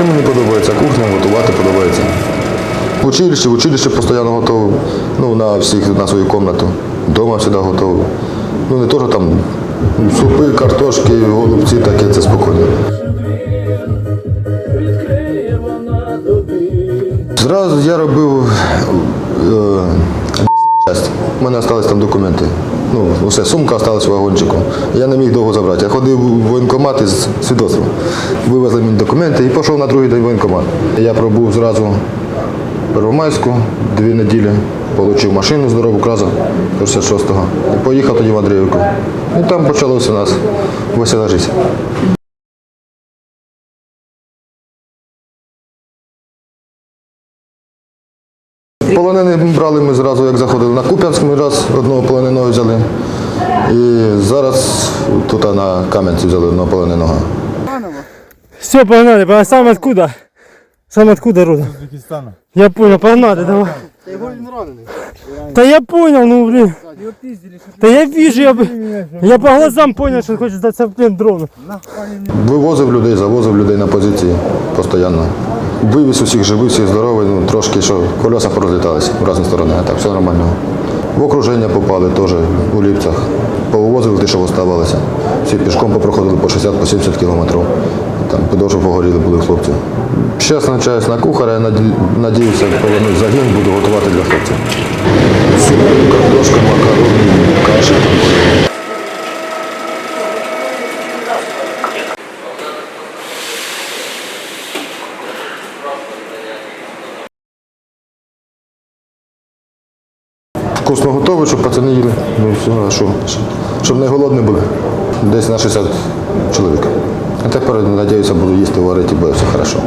І мені подобається кухня, готувати подобається. В училищі, в училищі постійно готовий. Ну, на всіх на свою кімнату. Дома завжди готовий. Ну не теж там супи, картошки, голубці, таке це спокійно. Зразу я робив е, часть. У мене залишились там документи. Ну, усе, сумка осталась в вагончику. Я не міг довго забрати. Я ходив в воєнкомат із свідоцтвом. Вивезли мені документи і пішов на другий день воєнкомат. Я пробув зразу Первомайську дві неділі, отримав машину здорову кразу 66-го. І поїхав тоді в Андріївку. І там почалося у нас весела життя. Полонених брали ми зразу, як заходили на Куп'янськ, ми раз одного полоненого взяли. І зараз тут на Кам'янці взяли одного полоненого. Все, погнали, а сам откуда? Сам откуда родом? Узбекистана. Я понял, погнали, давай. Да я понял, ну блин. Да я вижу, я, я по глазам понял, что хочет сдаться в плен дрону. Вивозив людей, завозив людей на позиції постійно. Вивіз усіх живих, всіх здорових, ну, трошки, що колеса порозліталися в різні сторони, а так все нормально. В окруження попали теж у ліпцях. Повивозили ті, що оставалися. Всі пішком попроходили по 60-70 кілометрів. Там підошви погоріли були хлопці. Зараз навчаюсь на кухаря, наді- надіюся, повернусь загін, буду готувати для хлопців. Картошка, макарони, каша. Вкусно готовий, щоб пацани їли. Ну і? Щоб не голодні були. Десь на 60 чоловік. А тепер, надіюся, буду їсти, варити буде все хорошо.